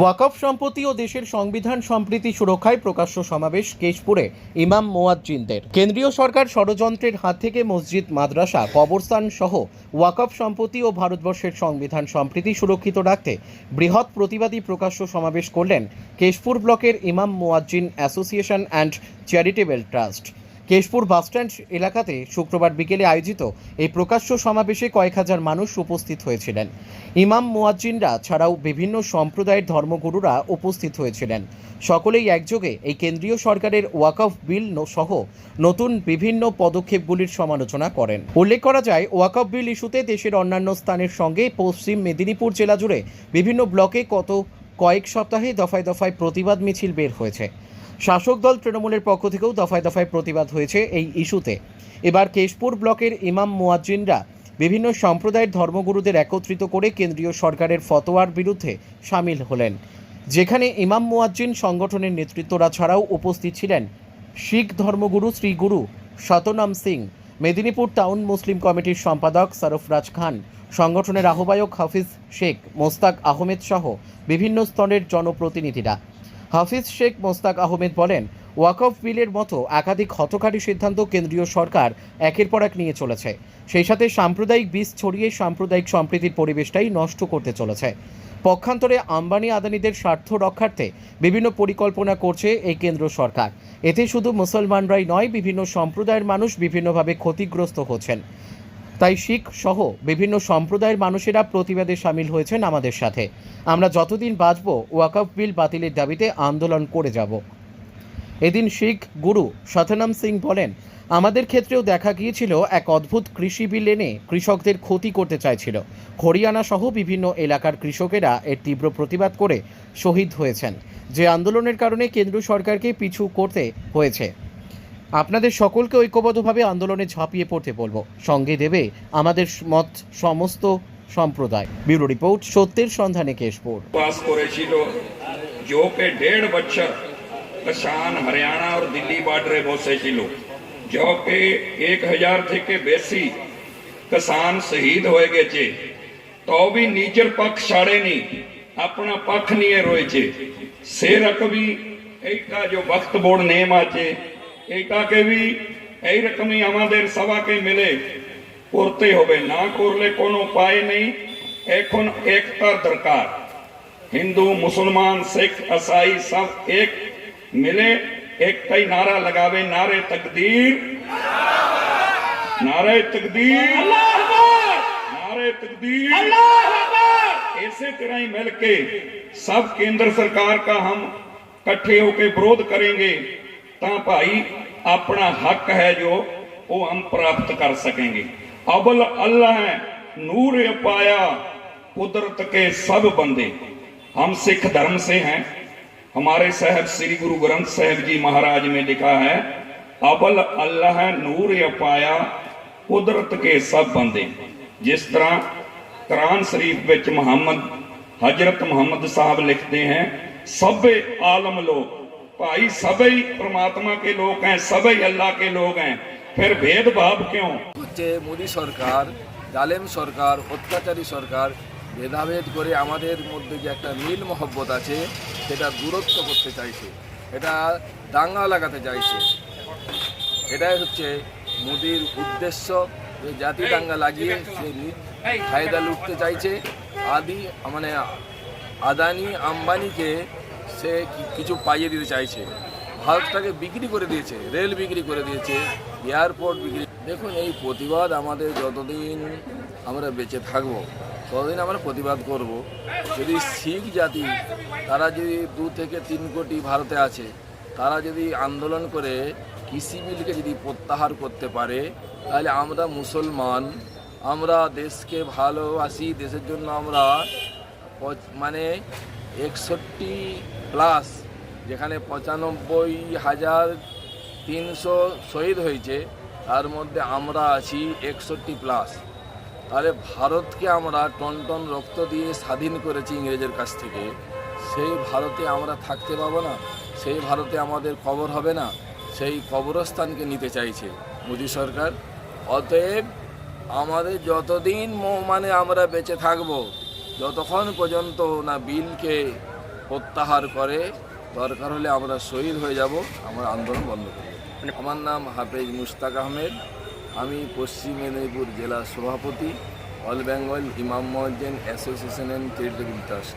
ওয়াকফ সম্পত্তি ও দেশের সংবিধান সম্প্রীতি সুরক্ষায় প্রকাশ্য সমাবেশ কেশপুরে ইমাম মোয়াজ্জিনদের। কেন্দ্রীয় সরকার ষড়যন্ত্রের হাত থেকে মসজিদ, মাদ্রাসা, কবরস্থান সহ ওয়াকফ সম্পত্তি ও ভারতবর্ষের সংবিধান সম্প্রীতি সুরক্ষিত রাখতে বৃহৎ প্রতিবাদী প্রকাশ্য সমাবেশ করলেন কেশপুর ব্লকের Imam Muazzin association and charitable trust. Keshpur bus stand এলাকাতে শুক্রবার বিকেলে আয়োজিত এই প্রকাশ্য সমাবেশে কয়েক হাজার মানুষ উপস্থিত হয়েছিলেন। ইমাম মুয়াজ্জিনরা ছাড়াও বিভিন্ন সম্প্রদায়ের ধর্মগুরুরা উপস্থিত হয়েছিলেন। সকলেই একযোগে এই কেন্দ্রীয় সরকারের ওয়াকফ বিল সহ নতুন বিভিন্ন পদক্ষেপগুলির সমালোচনা করেন। উল্লেখ করা যায়, ওয়াকফ বিল ইস্যুতে দেশের অন্যান্য স্থানের সঙ্গে পশ্চিম মেদিনীপুর জেলা জুড়ে বিভিন্ন ব্লকে কত কয়েক সপ্তাহে দফায় দফায় প্রতিবাদ মিছিল বের হয়েছে। শাসক দল তৃণমূলের পক্ষ থেকেও দফায় দফায় প্রতিবাদ হয়েছে এই ইস্যুতে। এবার কেশপুর ব্লকের ইমাম মুয়াজ্জিনরা বিভিন্ন সম্প্রদায়ের ধর্মগুরুদের একত্রিত করে কেন্দ্রীয় সরকারের ফতোয়ার বিরুদ্ধে সামিল হলেন। যেখানে ইমাম মুয়াজ্জিন সংগঠনের নেতৃত্বরা ছাড়াও উপস্থিত ছিলেন শিখ ধর্মগুরু শ্রী গুরু শতনাম সিং, মেদিনীপুর টাউন মুসলিম কমিটির সম্পাদক সরফরাজ খান, সংগঠনের আহ্বায়ক হাফিজ শেখ, মোস্তাক আহমেদ সহ বিভিন্ন স্তরের জনপ্রতিনিধিরা। হাফিজ শেখ মোস্তাক আহমেদ বলেন, ওয়াকফ বিলের মতো একাধিক হতকারী সিদ্ধান্ত কেন্দ্রীয় সরকার একের পর এক নিয়ে চলেছে। সেই সাথে সাম্প্রদায়িক বীজ ছড়িয়ে সাম্প্রদায়িক সম্প্রীতির পরিবেশটাই নষ্ট করতে চলেছে। পক্ষান্তরে আম্বানি আদানিদের স্বার্থ রক্ষার্থে বিভিন্ন পরিকল্পনা করছে এই কেন্দ্র সরকার। এতে শুধু মুসলমানরাই নয়, বিভিন্ন সম্প্রদায়ের মানুষ বিভিন্নভাবে ক্ষতিগ্রস্ত হচ্ছেন। তাই শিখ সহ বিভিন্ন সম্প্রদায়ের মানুষেরা প্রতিবাদে সামিল হয়েছেন আমাদের সাথে। আমরা যতদিন বাঁচব, ওয়াকফ বিল বাতিলের দাবিতে আন্দোলন করে যাব। এদিন শিখ গুরু শতনাম সিং বলেন, আমাদের ক্ষেত্রেও দেখা গিয়েছিল এক অদ্ভুত কৃষি বিল এনে কৃষকদের ক্ষতি করতে চাইছিল। হরিয়ানা সহ বিভিন্ন এলাকার কৃষকেরা এর তীব্র প্রতিবাদ করে শহীদ হয়েছেন, যে আন্দোলনের কারণে কেন্দ্র সরকারকে পিছু করতে হয়েছে। আপনাদের সকলকে ঐক্যবদ্ধভাবে আন্দোলনে ঝাঁপিয়ে পড়তে বলব। সঙ্গে দেবে আমাদের মত সমস্ত সম্প্রদায়। ব্যুরো রিপোর্ট, সত্যের সন্ধানে কেশপুর। পাস করেছিল জোপে দেড় বছর। কিষান হরিয়ানা আর দিল্লি বর্ডারে বসেছিল। জোপে এক হাজার থেকে বেশি কিষান শহীদ হয়ে গেছে। তো ভি পক্ষ ছাড়েনি, আপনা পক্ষ নিয়ে রয়েছে। সে রকমই যে বক্ত নেম আছে এইটাকে বি এইরকমই আমাদের সবাকে মিলে করতে হবে না করলে কোনো উপায় নেই এখন একতার দরকার हिंदू मुसलमान सिख ईसाई सब एक मिले एक कई नारा लगावे नारे तकदीर नारे तकदीर नारे तकदीर ऐसे तरह ही मिलके सब केंद्र सरकार का हम इकट्ठे होकर विरोध करेंगे ता भाई अपना हक है जो वो हम प्राप्त कर सकेंगे अबल अल्लाह है नूर पाया कुदरत के सब बंदे हम सिख धर्म से हैं हमारे साहब श्री गुरु ग्रंथ साहिब जी महाराज में लिखा है अबल अल्लाह नूर पाया कुदरत के सब बंदे जिस तरह कुरान शरीफ विच मोहम्मद हजरत मोहम्मद साहब लिखते हैं सबे आलम लोग भाई सभी परमात्मा के लोग हैं सभी अल्लाह के लोग हैं फिर भेदभाव क्यों হচ্ছে মোদী সরকার জালেম সরকার অত্যাচারী সরকার ভেদাভেদ করে আমাদের মধ্যে যে একটা মিল মহব্বত আছে সেটা দূরত্ব করতে চাইছে এটা দাঙ্গা লাগাতে চাইছে এটাই হচ্ছে মোদির উদ্দেশ্য যে জাতি দাঙ্গা লাগিয়ে সে নিজ ফায়দা লুটতে চাইছে আদি মানে আদানি আম্বানিকে সে কিছু পাইয়ে দিতে চাইছে। ভারতটাকে বিক্রি করে দিয়েছে, রেল বিক্রি করে দিয়েছে, এয়ারপোর্ট বিক্রি। দেখুন, এই প্রতিবাদ আমাদের যতদিন আমরা বেঁচে থাকব, ততদিন আমরা প্রতিবাদ করব। যদি শিখ জাতি, তারা যদি দু থেকে তিন কোটি ভারতে আছে, তারা যদি আন্দোলন করে কৃষি বিলকে যদি প্রত্যাহার করতে পারে, তাহলে আমরা মুসলমান, আমরা দেশকে ভালোবাসি, দেশের জন্য আমরা মানে একষট্টি প্লাস যেখানে পঁচানব্বই হাজার তিনশো শহীদ হয়েছে, তার মধ্যে আমরা আছি একষট্টি প্লাস। তাহলে ভারতকে আমরা টন টন রক্ত দিয়ে স্বাধীন করেছি ইংরেজের কাছ থেকে। সেই ভারতে আমরা থাকতে পাবো না, সেই ভারতে আমাদের কবর হবে না, সেই কবরস্থানকে নিতে চাইছে মোদী সরকার। অতএব আমাদের যতদিন মানে আমরা বেঁচে থাকব, যতক্ষণ পর্যন্ত না বিলকে প্রত্যাহার করে দরকার হলে আমরা শহীদ হয়ে যাব আমরা আন্দোলন বন্ধ করব। আমার নাম হাফেজ মুস্তাক আহমেদ আমি পশ্চিম মেদিনীপুর জেলা সভাপতি all Bengal Imam Muazzin association and charitable trust